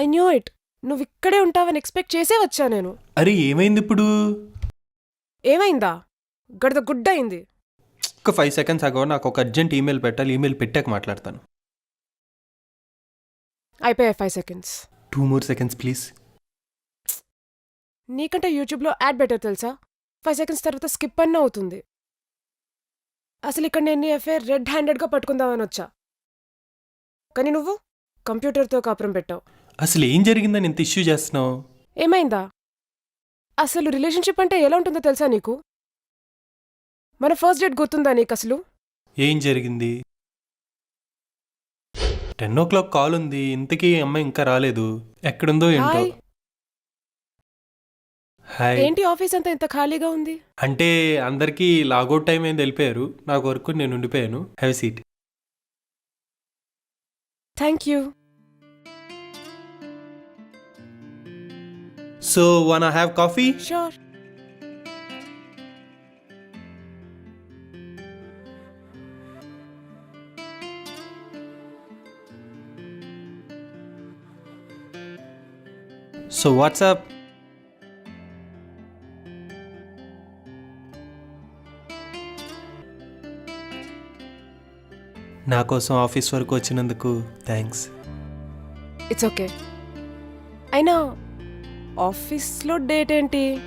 I knew it. నువ్వు ఇక్కడే ఉంటావని ఎక్స్పెక్ట్ చేసే వచ్చా నేను. అరే ఏమైంది ఇప్పుడు? ఏమైందా? గడద గుడ్డ అయింది ఒక ఫైవ్ సెకండ్స్ అగో నాకు ఒక అర్జెంట్ ఈమెయిల్ పెట్టాలి ఈమెయిల్ పెట్టాక మాట్లాడతాను. అయిపోయాయి five seconds. Two more seconds please. నీకంటే యూట్యూబ్లో యాడ్ బెటర్ తెలుసా? ఫైవ్ సెకండ్స్ తర్వాత స్కిప్ అన్న అవుతుంది. అసలు ఇక్కడ నేను నీ ఎఫ్ఐఆర్ రెడ్ హ్యాండెడ్గా పట్టుకుందామని వచ్చా. కానీ నువ్వు కంప్యూటర్తో కాపురం పెట్టావు. అసలు ఏం జరిగిందని ఇంత ఇష్యూ చేస్తున్నావు? ఏమైందా? అసలు రిలేషన్షిప్ అంటే ఎలా ఉంటుందో తెలుసా నీకు? మన ఫస్ట్ డేట్ గుర్తుందా నీకు అసలు? ఏం జరిగింది? టెన్ ఓ క్లాక్ కాల్ ఉంది ఇంతకీ అమ్మాయి ఇంకా రాలేదు. ఎక్కడుందో ఏంటో? హాయ్. హాయ్ ఏంటి ఆఫీస్ అంతా ఇంత ఖాళీగా ఉంది? అంటే అందరికీ లాగౌట్ టైం అయింది వెళ్ళిపోయారు. నాకు వరకు నేను ఉండిపోయాను. Have seat thank you so one have coffee sure so WhatsApp నా కోసం ఆఫీస్ వరకు వచ్చినందుకు థ్యాంక్స్ ఇట్స్ ఓకే అయినా ఆఫీస్లో డేట్ ఏంటి?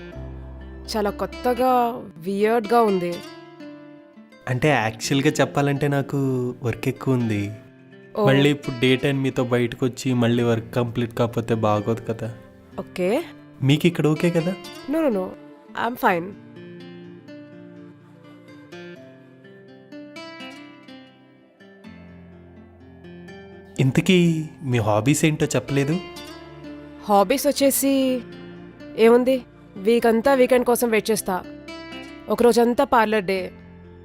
చాలా కొత్తగా వియర్డ్గా ఉంది. అంటే యాక్చువల్గా చెప్పాలంటే నాకు వర్క్ ఎక్కువ ఉంది. ఓ, మళ్ళీ ఇప్పుడు డే టైం మీతో బయటకు వచ్చి మళ్ళీ వర్క్ కంప్లీట్ కాకపోతే బాగోదు కదా. ఓకే. మీకు ఇక్కడ ఓకే కదా? No no no I'm fine ఇంతకీ మీ హాబీస్ ఏంటో చెప్పలేదు? హాబీస్ వచ్చేసి ఏముంది? వీక్ అంతా వీకెండ్ కోసం వెయిట్ చేస్తా. ఒకరోజంతా పార్లర్ డే.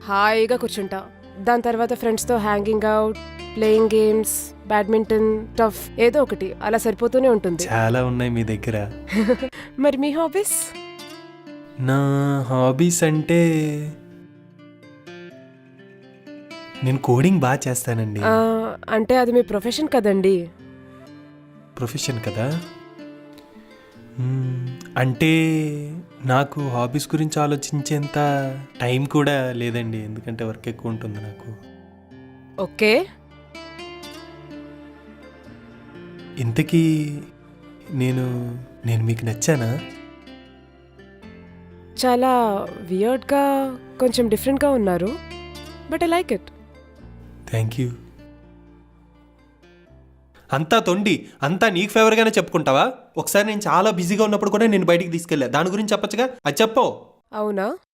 హాయిగా కూర్చుంటా. దాని తర్వాత ఫ్రెండ్స్తో hanging out playing games badminton tough ఏదో ఒకటి. అలా సరిపోతూనే ఉంటుంది. చాలా ఉన్నాయి మీ దగ్గర. మరి మీ హాబీస్? నా హాబీస్ అంటే నేను కోడింగ్ బాగా చేస్తానండి. అంటే అది మీ ప్రొఫెషన్ కదండి. ప్రొఫెషన్ కదా? అంటే నాకు హాబీస్ గురించి ఆలోచించేంత టైం కూడా లేదండి. ఎందుకంటే వర్క్ ఎక్కువ ఉంటుంది నాకు. ఓకే. ఇంతకీ నేను నేను మీకు నచ్చానా? చాలా వియర్డ్గా కొంచెం డిఫరెంట్గా ఉన్నారు. But I like it thank you అంతా తొండి అంతా నీకు ఫేవర్గానే చెప్పుకుంటావా? ఒకసారి నేను చాలా బిజీగా ఉన్నప్పుడు కూడా నేను బయటికి తీసుకెళ్ళా. దాని గురించి చెప్పొచ్చుగా? అది చెప్పో. అవునా?